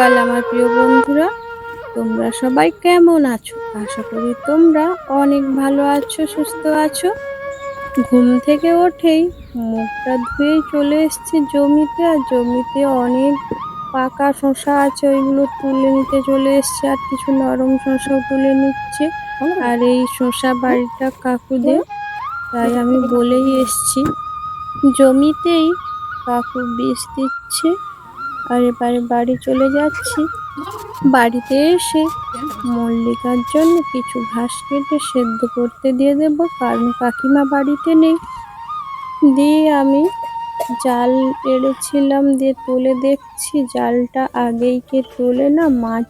সকাল আমার প্রিয় বন্ধুরা, তোমরা সবাই কেমন আছো? আশা করি তোমরা অনেক ভালো আছো, সুস্থ আছো। ঘুম থেকে ওঠেই মুখটা ধুয়ে চলে এসেছি জমিতে, আর জমিতে অনেক পাকা শশা আছে, ওইগুলো তুলে নিতে চলে এসছে, আর কিছু নরম শশাও তুলে নিচ্ছে। আর এই শশা বাড়িটা কাকুদের, তাই আমি বলেই এসছি, জমিতেই কাকু বীজ দিচ্ছে। আর এবারে বাড়ি চলে যাচ্ছি। বাড়িতে এসে মল্লিকার জন্য কিছু ঘাস কেটে সেদ্ধ করতে দিয়ে দেব, কারণ কাকিমা বাড়িতে নেই। দিয়ে আমি জাল এড়েছিলাম দিয়ে তুলে দেখছি, জালটা আগেই কে তোলে না মাছ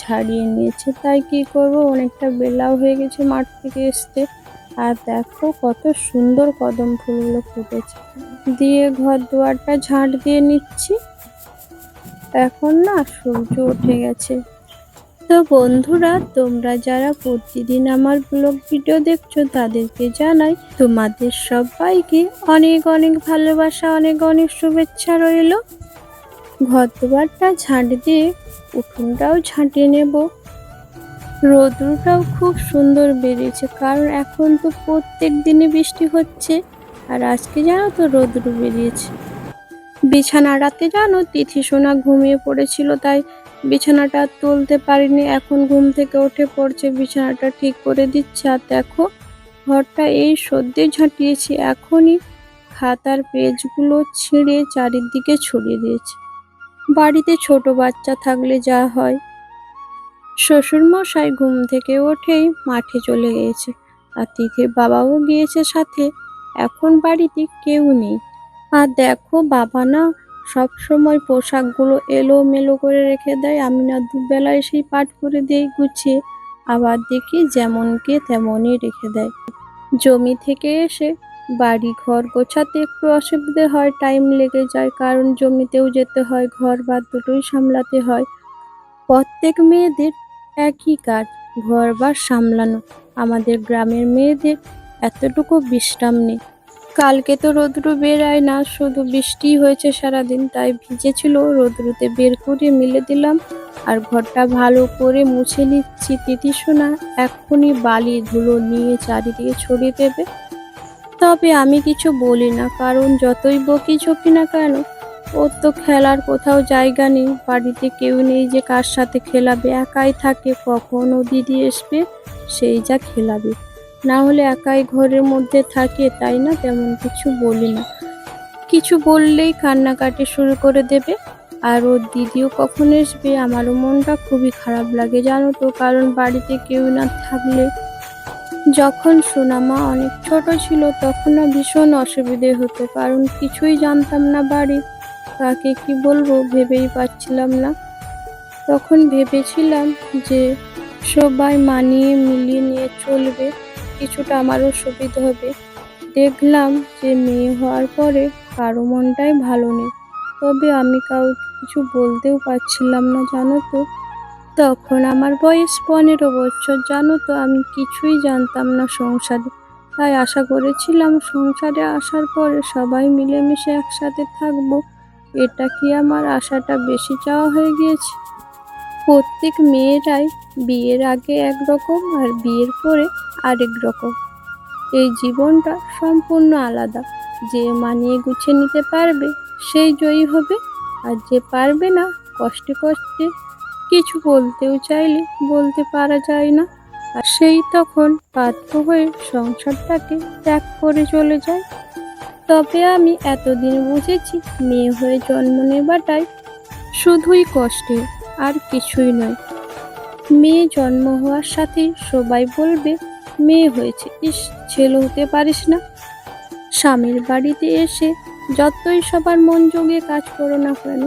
ঝাড়িয়ে নিয়েছে। তাই কি করব? অনেকটা বেলাও হয়ে গেছে মাঠ থেকে আসতে আর দেখো কত সুন্দর কদম ফুলগুলো ফুটেছে। দিয়ে ঘর দুয়ারটা ঝাঁট দিয়ে নিচ্ছি। এখন না সূর্য উঠে গেছে। তো বন্ধুরা, তোমরা যারা প্রতিদিন আমার ব্লগ ভিডিও দেখছ, তাদেরকে জানাই তোমাদের সবাইকে অনেক অনেক ভালোবাসা, অনেক অনেক শুভেচ্ছা রইল। ঘর দুয়ারটা ঝাঁট দিয়ে উঠোনটাও ঝাঁটিয়ে নেব। রোদ্রুটাও খুব সুন্দর বেরিয়েছে কারণ এখন তো প্রত্যেক দিনই বৃষ্টি হচ্ছে। আর আজকে জানো তো রোদ্রু বেরিয়েছে। বিছানাটাতে জানো তিথি সোনা ঘুমিয়ে পড়েছিল, তাই বিছানাটা তুলতে পারিনি। এখন ঘুম থেকে উঠে পড়ছে, বিছানাটা ঠিক করে দিচ্ছে। আর দেখো, ঘরটা এই সদ্যে ঝাঁটিয়েছি, এখনই খাতার পেজগুলো ছিঁড়ে চারিদিকে ছড়িয়ে দিয়েছে। বাড়িতে ছোট বাচ্চা থাকলে যা হয়। শ্বশুরমশাই ঘুম থেকে উঠেই মাঠে চলে গিয়েছে। আর তিথির বাবাও গিয়েছে সাথে। এখন বাড়িতে কেউ নেই। আর দেখো, বাবা না সব সময় পোশাকগুলো এলোমেলো করে রেখে দেয়। আমি না দুবেলা এসেই পাঠ করে দিই গুছিয়ে আবার দেখি যেমনকে তেমনই রেখে দেয়। জমি থেকে এসে বাড়ি ঘর গোছাতে একটু অসুবিধে হয়, টাইম লেগে যায়, কারণ জমিতেও যেতে হয়, ঘর বাদ দুটোই সামলাতে হয়। প্রত্যেক মেয়েদের একই কাজ, ঘর বার সামলানো। আমাদের গ্রামের মেয়েদের এতটুকু বিশ্রাম নেই। কালকে তো রোদ্রু বেরায় না, শুধু বৃষ্টি হয়েছে সারাদিন, তাই ভিজেছিল, রোদ্রুতে বের করে মিলে দিলাম। আর ঘরটা ভালো করে মুছে নিচ্ছি তিথি সোনা, এক্ষুনি বালি ধুলো নিয়ে চারিদিকে ছড়িয়ে দেবে। তবে আমি কিছু বলি না, কারণ যতই বকি ঝকি না কেন, ওর তো খেলার কোথাও জায়গা নেই, বাড়িতে কেউ নেই যে কার সাথে খেলাবে, একাই থাকে, কখন ও দিদি আসবে, সেই যা খেলাবে। না হলে একাই ঘরের মধ্যে থাকে, তাই না? তেমন কিছু বলি না। কিছু বললেই কান্নাকাটি শুরু করে দেবে। আর ওর দিদিও কখন আসবে? আমারও মনটা খুবই খারাপ লাগে, জানো তো? কারণ বাড়িতে কেউ না থাকলে যখন সোনামা অনেক ছোট ছিল, তখন ভীষণ অসুবিধে হতো। কারণ কিছুই জানতাম না বাড়ি। তাকে কি বলব, ভেবেই পাচ্ছিলাম না। তখন ভেবেছিলাম যে সবাই মানিয়ে মিলিয়ে নিয়ে চলবে। কিছুটা আমারও সুবিধা হবে। দেখলাম যে মেয়ে হওয়ার পরে কারও মনটাই ভালো নেই। তবে আমি কাউকে কিছু বলতেও পারছিলাম না, জানো তো। তখন আমার বয়স পনেরো বছর, জানো তো, আমি কিছুই জানতাম না সংসারে। তাই আশা করেছিলাম সংসারে আসার পরে সবাই মিলেমিশে একসাথে থাকব। এটা কি আমার আশাটা বেশি চাওয়া হয়ে গিয়েছে? প্রত্যেক মেয়েরাই বিয়ের আগে একরকম আর বিয়ের পরে আরেক রকম। এই জীবনটা সম্পূর্ণ আলাদা। যে মানিয়ে গুছিয়ে নিতে পারবে, সেই জয়ী হবে। আর যে পারবে না, কষ্টে কষ্টে কিছু বলতেও চাইলে বলতে পারা যায় না। আর সেই তখন বাধ্য হয়ে সংসারটাকে ত্যাগ করে চলে যায়। তবে আমি এতদিন বুঝেছি, মেয়ে হয়ে জন্ম নেবাটাই শুধুই কষ্টে আর কিছুই নয়। মেয়ে জন্ম হওয়ার সাথেই সবাই বলবে, মেয়ে হয়েছে। ইস, ছেলে হতে পারিস না। স্বামীর বাড়িতে এসে যতই সবার মন জগিয়ে কাজ করো না কেন,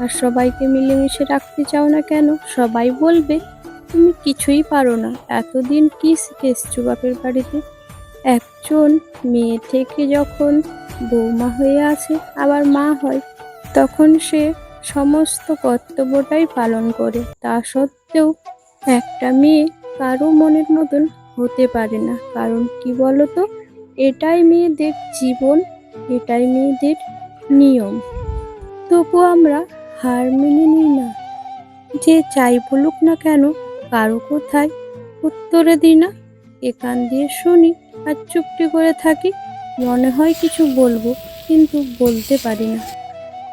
আর সবাইকে মিলেমিশে রাখতে চাও না কেন, সবাই বলবে, তুমি কিছুই পারো না। এতদিন কি শিখে এসছো বাপের বাড়িতে? একজন মেয়ে থেকে যখন বৌমা হয়ে আছে আবার মা হয়, তখন সে সমস্ত কর্তব্যটাই পালন করে। তা সত্ত্বেও একটা মেয়ে কারও মনের মতন হতে পারে না। কারণ কি বলতো? এটাই মেয়েদের জীবন, এটাই মেয়েদের নিয়ম। তবু আমরা হার মেনে নিই না। যে চাই বলুক না কেন, কারও কোথায় উত্তরে দিই না। এ কান দিয়ে শুনি আর চুপটি করে থাকি। মনে হয় কিছু বলব, কিন্তু বলতে পারি না।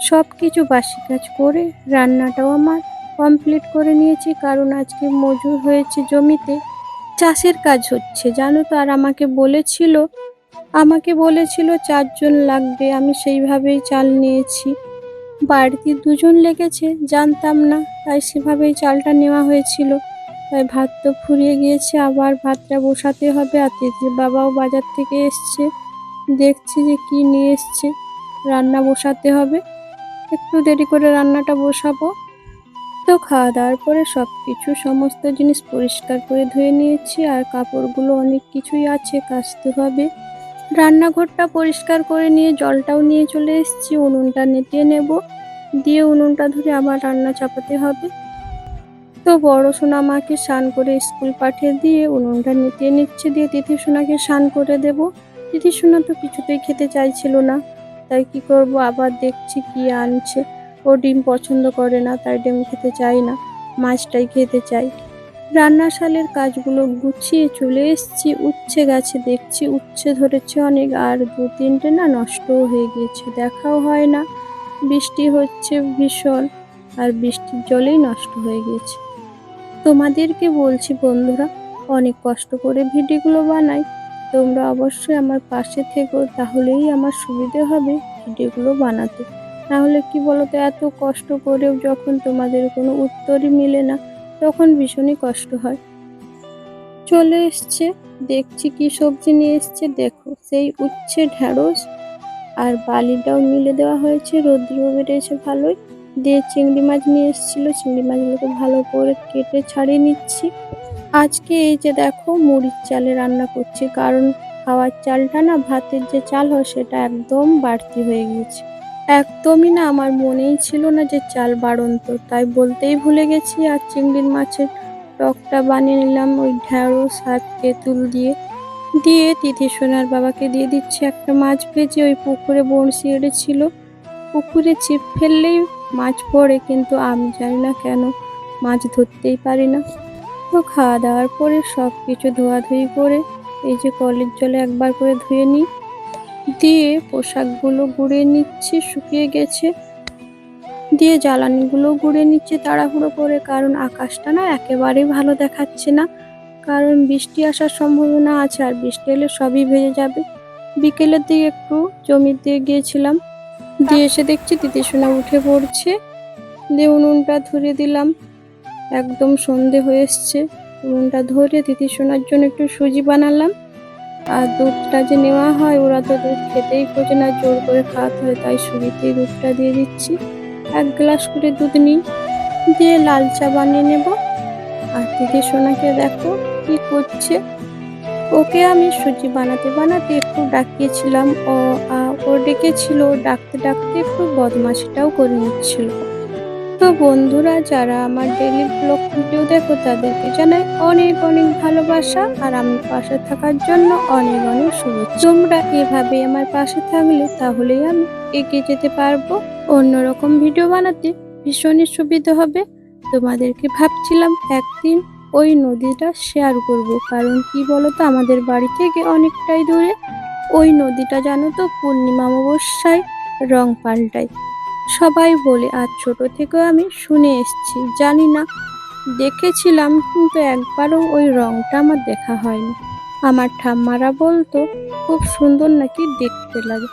সব কিছু বাসি কাজ করে রান্নাটাও আমার কমপ্লিট করে নিয়েছি, কারণ আজকে মজুর হয়েছে জমিতে। চাষের কাজ হচ্ছে, জানো তো, আর আমাকে বলেছিল আমাকে বলেছিল চারজন লাগবে, আমি সেইভাবেই চাল নিয়েছি। বাড়িতে দুজন লেগেছে, জানতাম না, তাই সেভাবেই চালটা নেওয়া হয়েছিল। তাই ভাত তো ফুরিয়ে গিয়েছে, আবার ভাতটা বসাতে হবে, আর তিথির বাবাও বাজার থেকে এসছে, দেখছি যে কি নিয়ে এসছে। রান্না বসাতে হবে। একটু দেরি করে রান্নাটা বসাবো। তো খাওয়া দাওয়ার পরে সব কিছু সমস্ত জিনিস পরিষ্কার করে ধুয়ে নিয়েছি আর কাপড়গুলো অনেক কিছুই আছে, কাচতে হবে। রান্নাঘরটা পরিষ্কার করে নিয়ে জলটাও নিয়ে চলে এসেছি, উনুনটা নেটিয়ে নেব। দিয়ে উনুনটা ধরে আবার রান্না চাপাতে হবে। তো বড় সোনা মাকে স্নান করে স্কুল পাঠিয়ে দিয়ে উনুনটা নেতিয়ে নিচ্ছে, দিয়ে তিথি সোনাকে স্নান করে দেব। তিথি সোনা তো কিছুতেই খেতে চাইছিল না। তাই কি করব? আবার দেখছি কি আনছে। ও ডিম পছন্দ করে না, তাই ডিম খেতে চাই না। মাছটাই খেতে চাই। রান্নাশালের কাজগুলো গুছিয়ে চলে এসেছি। উচ্ছে গাছে দেখছি, উচ্ছে ধরেছে অনেক, আর দু তিনটে না নষ্টও হয়ে গিয়েছে। দেখাও হয় না। বৃষ্টি হচ্ছে ভীষণ, আর বৃষ্টির জলেই নষ্ট হয়ে গেছে তোমাদেরকে বলছি বন্ধুরা, অনেক কষ্ট করে ভিডিওগুলো বানাই। তোমরা অবশ্যই আমার পাশে থেকো, তাহলেই আমার সুবিধে হবে ভিডিওগুলো বানাতে। নাহলে কি বলতো, এত কষ্ট করেও যখন তোমাদের কোনো উত্তরই মিলে না, তখন ভীষণই কষ্ট হয়। চলে এসছে, দেখছি কি সবজি নিয়ে এসছে, দেখো, সেই উচ্ছে ঢ্যাঁড়স আর বালিটাও মিলে দেওয়া হয়েছে রৌদ্র বেড়েছে ভালোই। দিয়ে চিংড়ি মাছ নিয়ে এসেছিল, চিংড়ি মাছগুলোকে ভালো করে কেটে ছাড়িয়ে নিচ্ছি। আজকে এই যে দেখো মুড়ির চালে রান্না করছি, কারণ খাওয়ার চালটা না, ভাতের যে চাল হয় সেটা একদম বাড়তি হয়ে গেছে একদমই না, আমার মনেই ছিল না যে চাল বাড়ন্ত, তাই বলতেই ভুলে গেছি আর চিংড়ির মাছের টকটা বানিয়ে নিলাম ওই ঢ্যাঁড়স আর তেঁতুল দিয়ে। দিয়ে তিথি সোনার বাবাকে দিয়ে দিচ্ছি একটা মাছ ভেজে, ওই পুকুরে বড়শি এড়েছিল পুকুরে ছিপ ফেললেই মাছ পড়ে, কিন্তু আমি জানি না কেন মাছ ধরতেই পারি না। তো খাওয়া দাওয়ার পরে সব কিছু ধোয়াধুয়ি করে এই যে কলের জলে একবার করে ধুয়ে নিই। দিয়ে পোশাকগুলো গুঁড়িয়ে নিচ্ছে, শুকিয়ে গেছে। দিয়ে জ্বালানিগুলো গুঁড়িয়ে নিচ্ছে তাড়াহুড়ো করে, কারণ আকাশটা না একেবারেই ভালো দেখাচ্ছে না। কারণ বৃষ্টি আসার সম্ভাবনা আছে, আর বৃষ্টি এলে সবই ভেজে যাবে। বিকেলের দিকে একটু দিয়ে গিয়েছিলাম। দিয়ে এসে দেখছি তিতিসোনা উঠে পড়ছে। দিয়ে উনুনটা ধরে দিলাম। একদম সন্ধে হয়ে এসছে। উনুনটা ধরে তিতিসোনার জন্য একটু সুজি বানালাম। আর দুধটা যে নেওয়া হয়, ওরা তো দুধ খেতেই খোঁজে না, জোর করে খাওয়াতে হয়, তাই সুজিতেই দুধটা দিয়ে দিচ্ছি। এক গ্লাস করে দুধ নিই, দিয়ে লাল চা বানিয়ে নেব। আর দিদি সোনাকে দেখো কি করছে। ওকে আমি সুজি বানাতে বানাতে একটু ডাকিয়েছিলাম। ও ডেকেছিল, ডাকতে ডাকতে একটু বদমাশিটাও করে নিচ্ছিল। তো বন্ধুরা, যারা আমার ডেলি ব্লগ ভিডিও দেখো, তাদেরকে জানাই অনেক অনেক ভালোবাসা, আর আমি পাশে থাকার জন্য অনেক অনেক শুভেচ্ছা। তোমরা এভাবে আমার পাশে থাকলে তাহলেই আমি এগিয়ে যেতে পারব। অন্যরকম ভিডিও বানাতে ভীষণই সুবিধা হবে। তোমাদেরকে ভাবছিলাম একদিন ওই নদীটা শেয়ার করব, কারণ কি বলতো, আমাদের বাড়ি থেকে অনেকটাই দূরে। ওই নদীটা জানো তো, পূর্ণিমা অমাবস্যায় রং পাল্টায়। সবাই বলে আর ছোট থেকেও আমি শুনে এসেছি। জানি না, দেখেছিলাম, কিন্তু একবারও ওই রংটা আমার দেখা হয়নি। আমার ঠাম্মারা বলতো, খুব সুন্দর নাকি দেখতে লাগে।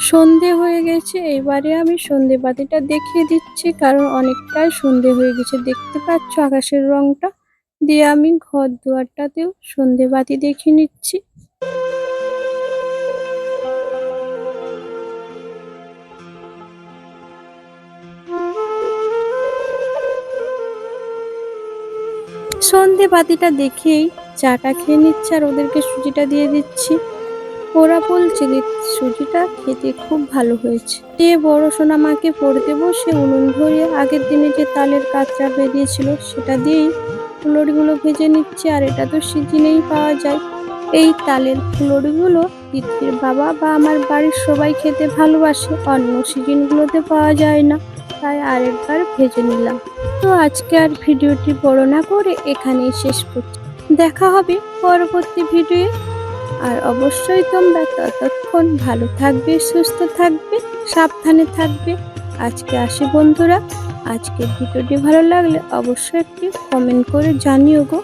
সন্ধে হয়ে গেছে, এবারে আমি সন্ধে বাতিটা দেখিয়ে দিচ্ছি, কারণ অনেকটাই সন্ধে হয়ে গেছে। দেখতে পাচ্ছ আকাশের রংটা? দিয়ে আমি ঘর দুয়ারটাতেও সন্ধে বাতি দেখিয়ে নিচ্ছি। সন্ধে বাতিটা দেখেই চাটা খেয়ে নিচ্ছে আর ওদেরকে সুজিটা দিয়ে দিচ্ছি। ওরা বলছে যে সুজিটা খেতে খুব ভালো হয়েছে। দিয়ে বড় সোনা মাকে পড়তে বসে উনুন ধরিয়ে আগের দিনে যে তালের কাঁচরা বেরিয়েছিল সেটা দিয়েই ফুলরিগুলো ভেজে নিচ্ছে। আর এটা তো সিজনেই পাওয়া যায়। এই তালের ফুলরিগুলো দিদির বাবা বা আমার বাড়ির সবাই খেতে ভালোবাসে। অন্য সিজনগুলোতে পাওয়া যায় না। তাই আরেকবার ভেজে নিলাম। তো আজকে আর ভিডিওটি বড় না করে এখানেই শেষ করছি। দেখা হবে পরবর্তী ভিডিওয়ে আর অবশ্যই তোমরা ততক্ষণ ভালো থাকবে, সুস্থ থাকবে, সাবধানে থাকবে। আজকে আসি বন্ধুরা, আজকের ভিডিওটি ভালো লাগলে অবশ্যই একটি কমেন্ট করে জানিও গো।